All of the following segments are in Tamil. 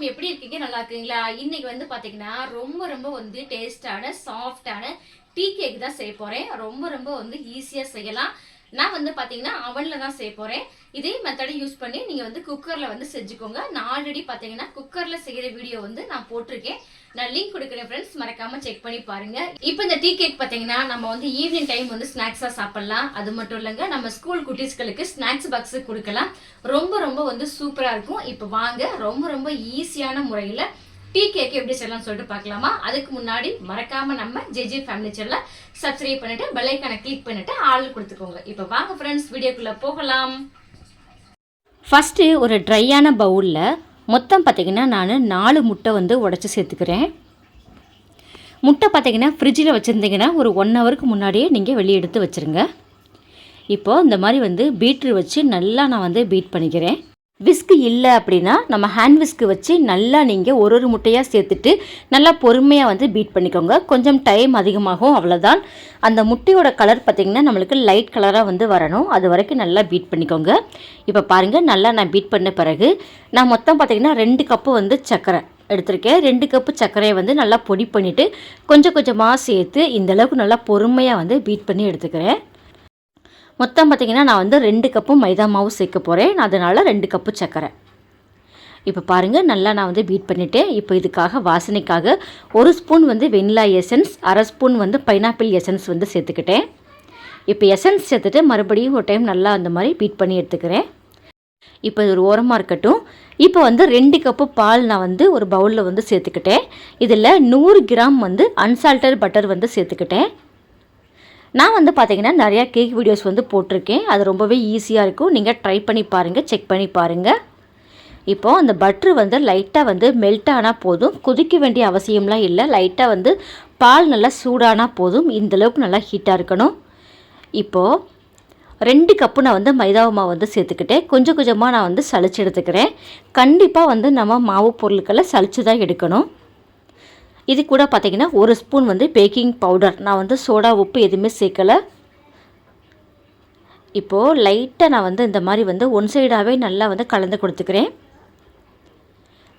எல்லாரும் எப்படி இருக்கீங்க? நல்லா இருக்கீங்களா? இன்னைக்கு வந்து பார்த்தீங்கன்னா ரொம்ப ரொம்ப வந்து டேஸ்டான சாஃப்டான டீ கேக் தான் செய்ய போகிறேன் ரொம்ப ரொம்ப வந்து ஈஸியாக செய்யலாம். நான் வந்து பார்த்தீங்கன்னா அவனில் தான் செய்ய போகிறேன் இதே மெத்தடை யூஸ் பண்ணி நீங்கள் வந்து குக்கரில் வந்து செஞ்சுக்கோங்க. நான் ஆல்ரெடி பார்த்தீங்கன்னா குக்கரில் செய்கிற வீடியோ வந்து நான் போட்டிருக்கேன். நான் லிங்க் கொடுக்குறேன் ஃப்ரெண்ட்ஸ் மறக்காமல் செக் பண்ணி பாருங்கள் இப்போ இந்த டீ கேக் பார்த்தீங்கன்னா நம்ம வந்து ஈவினிங் டைம் வந்து ஸ்நாக்ஸாக சாப்பிட்லாம். அது மட்டும் இல்லைங்க நம்ம ஸ்கூல் குட்டீஸ்களுக்கு ஸ்நாக்ஸ் பாக்ஸ் கொடுக்கலாம். ரொம்ப ரொம்ப வந்து சூப்பராக இருக்கும். இப்போ வாங்க ரொம்ப ரொம்ப ஈஸியான முறையில் டீ கேக் எப்படி செய்யலாம்னு சொல்லிட்டு பார்க்கலாமா? அதுக்கு முன்னாடி மறக்காம நம்ம ஜேஜே ஃபேமிலி சேனலை சப்ஸ்கிரைப் பண்ணிட்டு பெல் ஐக்கானை கிளிக் பண்ணிட்டு ஆள் கொடுத்துக்கோங்க. இப்போ வாங்க ஃப்ரெண்ட்ஸ் வீடியோக்குள்ளே போகலாம். ஃபஸ்ட்டு ஒரு ட்ரையான பவுலில் மொத்தம் பார்த்திங்கன்னா நான் நாலு முட்டை வந்து உடச்சி சேர்த்துக்கிறேன். முட்டை பார்த்திங்கன்னா ஃப்ரிட்ஜில் வச்சுருந்தீங்கன்னா ஒரு ஒன் ஹவருக்கு முன்னாடியே நீங்கள் வெளியே எடுத்து வச்சுருங்க. இப்போது இந்த மாதிரி வந்து பீட்ரு வச்சு நல்லா நான் வந்து பீட் பண்ணிக்கிறேன். விஸ்கு இல்லை அப்படின்னா நம்ம ஹேண்ட் விஸ்கு வச்சு நல்லா நீங்கள் ஒரு ஒரு முட்டையாக சேர்த்துட்டு நல்லா பொறுமையாக வந்து பீட் பண்ணிக்கோங்க. கொஞ்சம் டைம் அதிகமாகும் அவ்வளோதான் அந்த முட்டையோட கலர் பார்த்திங்கன்னா நம்மளுக்கு லைட் கலராக வந்து வரணும். அது வரைக்கும் நல்லா பீட் பண்ணிக்கோங்க. இப்போ பாருங்கள் நல்லா நான் பீட் பண்ண பிறகு நான் மொத்தம் பார்த்திங்கன்னா ரெண்டு கப்பு வந்து சர்க்கரை எடுத்திருக்கேன். ரெண்டு கப்பு சர்க்கரையை வந்து நல்லா பொடி பண்ணிவிட்டு கொஞ்சம் கொஞ்சமாக சேர்த்து இந்த அளவுக்கு நல்லா பொறுமையாக வந்து பீட் பண்ணி எடுத்துக்கிறேன். மொத்தம் பார்த்திங்கன்னா நான் வந்து ரெண்டு கப்பு மைதா மாவு சேர்க்க போகிறேன் அதனால் ரெண்டு கப்பு சர்க்கரை. இப்போ பாருங்கள் நல்லா நான் வந்து பீட் பண்ணிவிட்டேன் இப்போ இதுக்காக வாசனைக்காக ஒரு ஸ்பூன் வந்து வெண்ணிலா எசன்ஸ் அரை ஸ்பூன் வந்து பைனாப்பிள் எசன்ஸ் வந்து சேர்த்துக்கிட்டேன். இப்போ எசன்ஸ் சேர்த்துட்டு மறுபடியும் ஒரு டைம் நல்லா அந்த மாதிரி பீட் பண்ணி எடுத்துக்கிறேன். இப்போ இது ஒரு ஓரமாக இருக்கட்டும். இப்போ வந்து ரெண்டு கப்பு பால் நான் வந்து ஒரு பவுலில் வந்து சேர்த்துக்கிட்டேன். இதில் நூறு கிராம் வந்து அன்சால்டட் பட்டர் வந்து சேர்த்துக்கிட்டேன். நான் வந்து பார்த்தீங்கன்னா நிறையா கேக் வீடியோஸ் வந்து போட்டிருக்கேன். அது ரொம்பவே ஈஸியாக இருக்கும். நீங்கள் ட்ரை பண்ணி பாருங்கள் செக் பண்ணி பாருங்கள் இப்போது அந்த பட்ரு வந்து லைட்டாக வந்து மெல்ட் ஆனால் போதும். கொதிக்க வேண்டிய அவசியம்லாம் இல்லை. லைட்டாக வந்து பால் நல்லா சூடானால் போதும். இந்தளவுக்கு நல்லா ஹீட்டாக இருக்கணும். இப்போது ரெண்டு கப்பு நான் வந்து மைதா மாவு வந்து சேர்த்துக்கிட்டேன். கொஞ்சம் கொஞ்சமாக நான் வந்து சளிச்சு எடுத்துக்கிறேன். கண்டிப்பாக வந்து நம்ம மாவு பொருட்களை சளிச்சு தான் எடுக்கணும். இது கூட பார்த்திங்கன்னா ஒரு ஸ்பூன் வந்து பேக்கிங் பவுடர். நான் வந்து சோடா உப்பு எதுவுமே சேர்க்கலை. இப்போது லைட்டாக நான் வந்து இந்த மாதிரி வந்து ஒன் சைடாகவே நல்லா வந்து கலந்து கொடுத்துக்கிறேன்.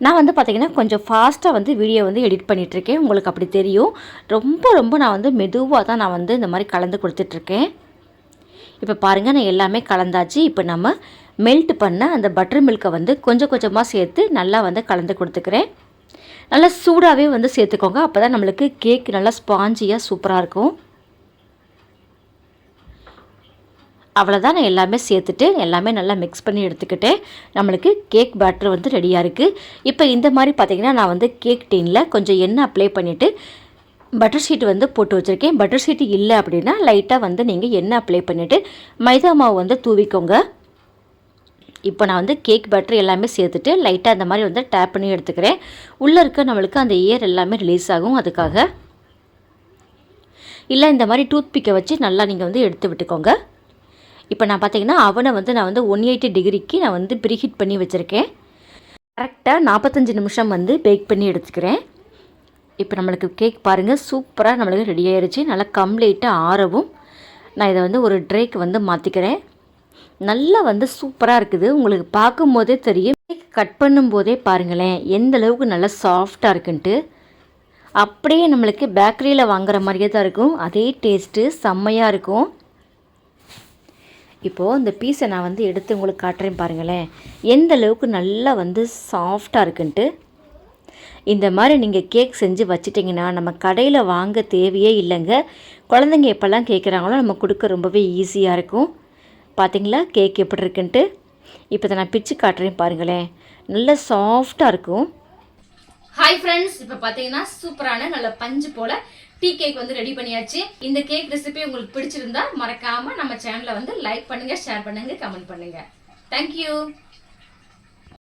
நான் வந்து பார்த்திங்கன்னா கொஞ்சம் ஃபாஸ்ட்டாக வந்து வீடியோ வந்து எடிட் பண்ணிகிட்ருக்கேன் உங்களுக்கு அப்படி தெரியும். ரொம்ப ரொம்ப நான் வந்து மெதுவாக தான் நான் வந்து இந்த மாதிரி கலந்து கொடுத்துட்ருக்கேன் இப்போ பாருங்கள் நான் எல்லாமே கலந்தாச்சு. இப்போ நம்ம மெல்ட் பண்ண அந்த பட்டர் மில்கை வந்து கொஞ்சம் கொஞ்சமாக சேர்த்து நல்லா வந்து கலந்து கொடுத்துக்கிறேன். நல்லா சூடாகவே வந்து சேர்த்துக்கோங்க. அப்போ தான் நம்மளுக்கு கேக் நல்லா ஸ்பாஞ்சியாக சூப்பராக இருக்கும். அவ்வளோதான் நான் எல்லாமே சேர்த்துட்டு எல்லாமே நல்லா மிக்ஸ் பண்ணி எடுத்துக்கிட்டேன். நம்மளுக்கு கேக் பேட்டர் வந்து ரெடியாக இருக்குது இப்போ இந்த மாதிரி பார்த்திங்கன்னா நான் வந்து கேக் டீனில் கொஞ்சம் எண்ணெய் அப்ளை பண்ணிவிட்டு பட்டர் ஷீட் வந்து போட்டு வச்சுருக்கேன். பட்டர் ஷீட் இல்லை அப்படின்னா லைட்டாக வந்து நீங்கள் எண்ணெய் அப்ளை பண்ணிவிட்டு மைதா மாவு வந்து தூவிக்கோங்க. இப்போ நான் வந்து கேக் பேட்டர் எல்லாமே சேர்த்துட்டு லைட்டாக அந்த மாதிரி வந்து டேப் பண்ணி எடுத்துக்கிறேன். உள்ளே இருக்க நம்மளுக்கு அந்த ஏர் எல்லாமே ரிலீஸ் ஆகும் அதுக்காக. இல்லை இந்த மாதிரி டூத் பிக்கை வச்சு நல்லா நீங்கள் வந்து எடுத்து விட்டுக்கோங்க. இப்போ நான் பார்த்தீங்கன்னா அவனை வந்து நான் வந்து ஒன் எயிட்டி டிகிரிக்கு நான் வந்து ப்ரீஹீட் பண்ணி வச்சுருக்கேன். கரெக்டாக நாற்பத்தஞ்சு நிமிஷம் வந்து பேக் பண்ணி எடுத்துக்கிறேன். இப்போ நம்மளுக்கு கேக் பாருங்கள் சூப்பராக நம்மளுக்கு ரெடி ஆயிடுச்சு நல்லா கம்ப்ளீட்டாக ஆறவும். நான் இதை வந்து ஒரு ட்ரேக்கு வந்து மாற்றிக்கிறேன் நல்லா வந்து சூப்பராக இருக்குது. உங்களுக்கு பார்க்கும்போதே தெரியும். கட் பண்ணும்போதே பாருங்களேன் எந்த அளவுக்கு நல்லா சாஃப்டாக இருக்குன்ட்டு. அப்படியே நம்மளுக்கு பேக்கரியில் வாங்குற மாதிரியே தான் இருக்கும். அதே டேஸ்ட்டு செம்மையாக இருக்கும். இப்போது இந்த பீஸை நான் வந்து எடுத்து உங்களுக்கு காட்டுறேன் பாருங்களேன். எந்த அளவுக்கு நல்லா வந்து சாஃப்டாக இருக்குன்ட்டு. இந்த மாதிரி நீங்கள் கேக் செஞ்சு வச்சிட்டிங்கன்னா நம்ம கடையில் வாங்க தேவையே இல்லைங்க. குழந்தைங்க எப்போல்லாம் கேட்குறாங்களோ நம்ம கொடுக்க ரொம்பவே ஈஸியாக இருக்கும். பார்த்தீங்களா கேக் எப்படி இருக்குன்ட்டு? இப்போ இதை நான் பிச்சு காட்டுறேன் பாருங்களேன். நல்ல சாஃப்டாக இருக்கும். ஹாய் ஃப்ரெண்ட்ஸ் இப்போ பார்த்தீங்கன்னா சூப்பரான நல்ல பஞ்சு போல டீ கேக் வந்து ரெடி பண்ணியாச்சு. இந்த கேக் ரெசிபி உங்களுக்கு பிடிச்சிருந்தா மறக்காமல் நம்ம சேனலை வந்து லைக் பண்ணுங்கள் ஷேர் பண்ணுங்கள் கமெண்ட் பண்ணுங்கள் தேங்க்யூ